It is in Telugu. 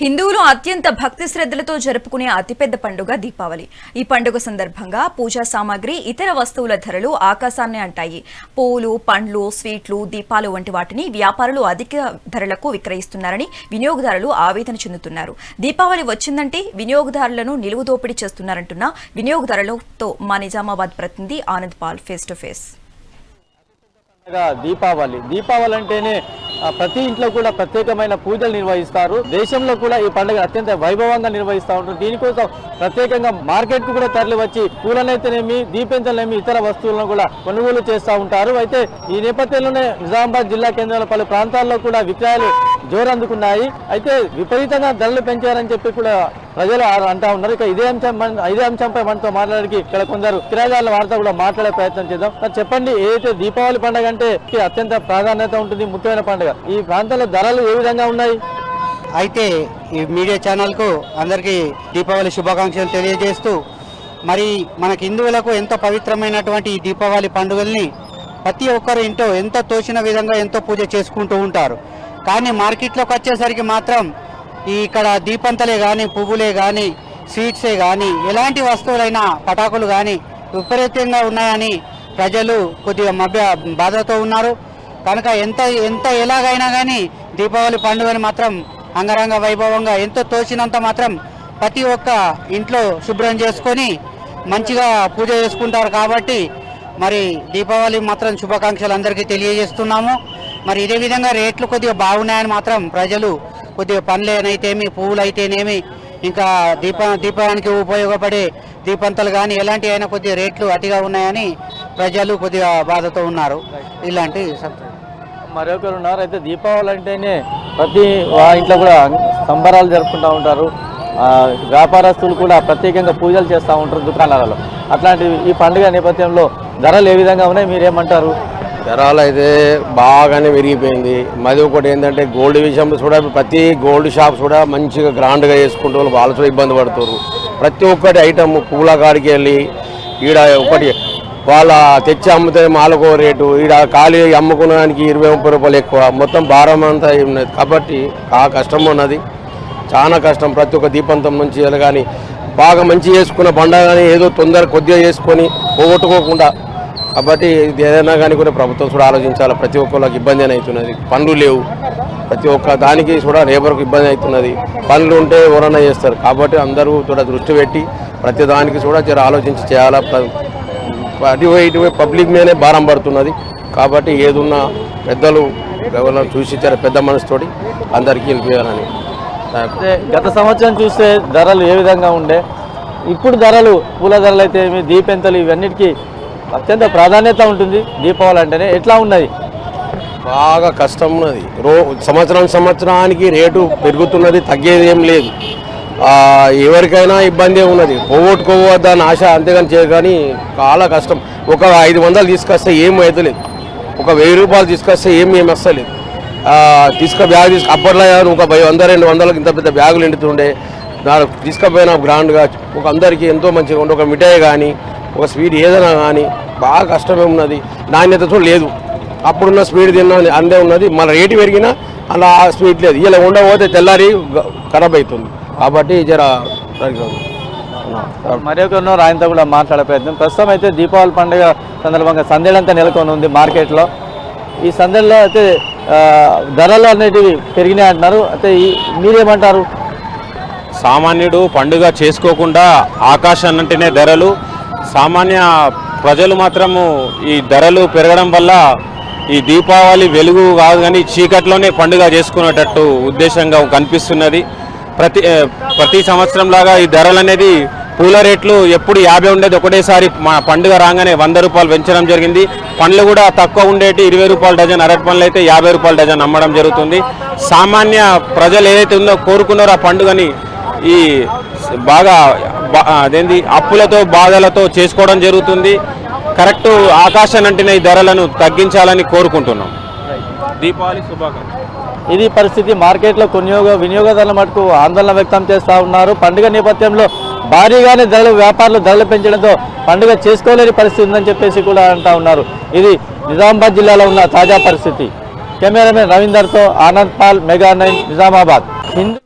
హిందువులు అత్యంత భక్తి శ్రద్ధలతో జరుపుకునే అతిపెద్ద పండుగ దీపావళి. ఈ పండుగ సందర్భంగా పూజా సామాగ్రి ఇతర వస్తువుల ధరలు ఆకాశాన్ని అంటాయి. పూలు పండ్లు స్వీట్లు దీపాలు వంటి వాటిని వ్యాపారులు అధిక ధరలకు విక్రయిస్తున్నారని వినియోగదారులు ఆవేదన చెందుతున్నారు. దీపావళి వచ్చిందంటే వినియోగదారులను నిలువు దోపిడీ చేస్తున్నారంటున్న వినియోగదారులతో మా నిజామాబాద్ ప్రతినిధి Anand Paul face to face Deepavali. Deepavali అంటేనే ప్రతి ఇంట్లో కూడా ప్రత్యేకమైన పూజలు నిర్వహిస్తారు. దేశంలో కూడా ఈ పండుగ అత్యంత వైభవంగా నిర్వహిస్తూ ఉంటుంది దీనికోసం ప్రత్యేకంగా మార్కెట్ కూడా తరలి వచ్చి పూలనైతేనేమి దీపించలేమి ఇతర వస్తువులను కూడా కొనుగోలు చేస్తూ ఉంటారు. అయితే ఈ నేపథ్యంలోనే నిజామాబాద్ జిల్లా కేంద్రంలో పలు ప్రాంతాల్లో కూడా విక్రయాలు జోరందుకున్నాయి. అయితే విపరీతంగా ధరలు పెంచారని చెప్పి కూడా ప్రజలు అంటా ఉన్నారు. ఇక ఇదే అంశం ఇదే అంశంపై మనతో మాట్లాడడానికి ఇక్కడ కొందరు కిరాయిదారుల వారితో కూడా మాట్లాడే ప్రయత్నం చేద్దాం. చెప్పండి ఏదైతే దీపావళి పండుగ అంటే అత్యంత ప్రాధాన్యత ఉంటుంది ముఖ్యమైన పండుగ. ఈ ప్రాంతంలో ధరలు ఏ విధంగా ఉన్నాయి? అయితే ఈ మీడియా ఛానల్కు అందరికీ దీపావళి శుభాకాంక్షలు తెలియజేస్తూ మరి మనకి హిందువులకు ఎంతో పవిత్రమైనటువంటి ఈ దీపావళి పండుగల్ని ప్రతి ఒక్కరు ఇంటో ఎంత తోచిన విధంగా ఎంతో పూజ చేసుకుంటూ ఉంటారు. కానీ మార్కెట్లోకి వచ్చేసరికి మాత్రం ఈ ఇక్కడ దీపంతలే కానీ పువ్వులే కానీ స్వీట్సే కానీ ఎలాంటి వస్తువులైనా పటాకులు కానీ విపరీతంగా ఉన్నాయని ప్రజలు కొద్దిగా మభ్య బాధతో ఉన్నారు. కనుక ఎంత ఎంత ఎలాగైనా కానీ దీపావళి పండుగని మాత్రం అంగరంగ వైభవంగా ఎంతో తోచినంత మాత్రం ప్రతి ఒక్క ఇంట్లో శుభ్రం చేసుకొని మంచిగా పూజ చేసుకుంటారు కాబట్టి మరి దీపావళి మాత్రం శుభాకాంక్షలు అందరికీ తెలియజేస్తున్నాము. మరి ఇదే విధంగా రేట్లు కొద్దిగా బాగున్నాయని మాత్రం ప్రజలు కొద్దిగా పండ్లైతేమి పువ్వులు అయితేనేమి ఇంకా దీప దీపానికి ఉపయోగపడే దీపంతలు కానీ ఎలాంటి అయినా కొద్దిగా రేట్లు అతిగా ఉన్నాయని ప్రజలు కొద్దిగా బాధతో ఉన్నారు. ఇలాంటి మరొకరు ఉన్నారు. అయితే దీపావళి అంటేనే ప్రతి వా ఇంట్లో కూడా సంబరాలు జరుపుకుంటూ ఉంటారు. వ్యాపారస్తులు కూడా ప్రత్యేకంగా పూజలు చేస్తూ ఉంటారు దుకాణాలలో. అట్లాంటి ఈ పండుగ నేపథ్యంలో ధరలు ఏ విధంగా ఉన్నాయి? మీరేమంటారు? ధరలు అయితే బాగానే పెరిగిపోయింది మరి ఒకటి ఏంటంటే గోల్డ్ విషయంలో కూడా ప్రతి గోల్డ్ షాప్స్ కూడా మంచిగా గ్రాండ్గా చేసుకుంటూ వాళ్ళు వాళ్ళు కూడా ఇబ్బంది పడుతున్నారు ప్రతి ఒక్కటి ఐటమ్ పూల కాడికి వెళ్ళి ఈడ ఒకటి వాళ్ళ తెచ్చి అమ్మితే మాలకో రేటు ఈడ ఖాళీ అమ్ముకునేదానికి ఇరవై ముప్పై రూపాయలు ఎక్కువ. మొత్తం భారం అంతా ఉన్నది కాబట్టి ఆ కష్టం ఉన్నది. చాలా కష్టం. ప్రతి ఒక్క దీపంతం నుంచి కానీ బాగా మంచి చేసుకున్న పండగని ఏదో తొందర కొద్దిగా చేసుకొని పోగొట్టుకోకుండా కాబట్టి ఇది ఏదైనా కానీ కూడా ప్రభుత్వం కూడా ఆలోచించాలి. ప్రతి ఒక్కరికి ఇబ్బంది అని అవుతున్నది. పనులు లేవు. ప్రతి ఒక్క దానికి కూడా లేబర్కు ఇబ్బంది అవుతున్నది. పనులు ఉంటే ఎవరన్నా చేస్తారు. కాబట్టి అందరూ కూడా దృష్టి పెట్టి ప్రతి దానికి కూడా జర ఆలోచించి చేయాలా. ప్ర- అటువైపు పబ్లిక్ మీదనే భారం పడుతున్నది. కాబట్టి ఏదున్నా పెద్దలు ఎవరైనా చూసి జర పెద్ద మనసుతోటి అందరికీ వెళ్ళిపోయారని గత సంవత్సరం చూస్తే ధరలు ఏ విధంగా ఉండే? ఇప్పుడు ధరలు పూల ధరలు అయితే ఏమి దీపెంతలు ఇవన్నిటికీ అత్యంత ప్రాధాన్యత ఉంటుంది దీపావళి అంటేనే. ఎట్లా ఉన్నది? బాగా కష్టం ఉన్నది. రో సంవత్సరం సంవత్సరానికి రేటు పెరుగుతున్నది తగ్గేది ఏం లేదు. ఎవరికైనా ఇబ్బంది ఉన్నది. పోగొట్టుకోవద్దని ఆశ అంతేగాని చేయదు కానీ చాలా కష్టం. ఒక ఐదు వందలు తీసుకొస్తే ఏం అవుతలేదు ఒక వెయ్యి రూపాయలు తీసుకొస్తే ఏం ఏమి వస్తలేదు. తీసుక బ్యాగ్ తీసుకు అప్పట్లో ఒక పది వంద రెండు వందలకు ఇంత పెద్ద బ్యాగులు ఎండుతుండే దాని తీసుకుపోయిన గ్రాండ్గా ఒక అందరికీ ఎంతో మంచిగా ఉండే. ఒక మిఠాయి కానీ ఒక స్వీట్ ఏదైనా కానీ బాగా కష్టమే ఉన్నది. నాణ్యత కూడా లేదు. అప్పుడున్న స్పీడ్ తిన్నా అందే ఉన్నది. మన రేటు పెరిగినా అలా ఆ స్పీడ్ లేదు. ఇలా ఉండకపోతే తెల్లారి ఖరాబ్ అవుతుంది కాబట్టి జర. మరి ఒక ఉన్నారు ఆయనతో కూడా మాట్లాడే ప్రయత్నం. ప్రస్తుతం అయితే దీపావళి పండుగ సందర్భంగా సందేలంతా నెలకొని ఉంది మార్కెట్లో. ఈ సందేల్లో అయితే ధరలు అనేటివి పెరిగినాయి అంటున్నారు. అయితే ఈ మీరేమంటారు? సామాన్యుడు పండుగ చేసుకోకుండా ఆకాశాన్నంటేనే ధరలు. సామాన్య ప్రజలు మాత్రము ఈ ధరలు పెరగడం వల్ల ఈ దీపావళి వెలుగు కాదు కానీ చీకట్లోనే పండుగ చేసుకునేటట్టు ఉద్దేశంగా కనిపిస్తున్నది. ప్రతి ప్రతి సంవత్సరం లాగా ఈ ధరలు అనేది పూల రేట్లు ఎప్పుడు యాభై ఉండేది ఒకటేసారి మా పండుగ రాగానే వంద రూపాయలు పెంచడం జరిగింది. పండ్లు కూడా తక్కువ ఉండేటి ఇరవై రూపాయల డజన్ అరటి పండ్లు అయితే యాభై రూపాయల డజన్ అమ్మడం జరుగుతుంది. సామాన్య ప్రజలు ఏదైతే ఉందో కోరుకున్నారో ఆ పండుగని ఈ బాగా అదేంది? అప్పులతో బాధలతో చేసుకోవడం జరుగుతుంది. కరెక్ట్ ఆకాశం అంటిన ఈ ధరలను తగ్గించాలని కోరుకుంటున్నాం. దీపావళి శుభాకాంక్షలు. ఇది పరిస్థితి మార్కెట్లో కొనియోగ వినియోగదారుల మటుకు ఆందోళన వ్యక్తం చేస్తూ ఉన్నారు. పండుగ నేపథ్యంలో భారీగానే ధరలు వ్యాపారులు ధరలు పెంచడంతో పండుగ చేసుకోలేని పరిస్థితి ఉందని చెప్పేసి కూడా అంటా ఉన్నారు. ఇది నిజామాబాద్ జిల్లాలో ఉన్న తాజా పరిస్థితి. కెమెరామెన్ రవీందర్తో ఆనంద్ పాల్ మెగా నైన్ నిజామాబాద్. హిందూ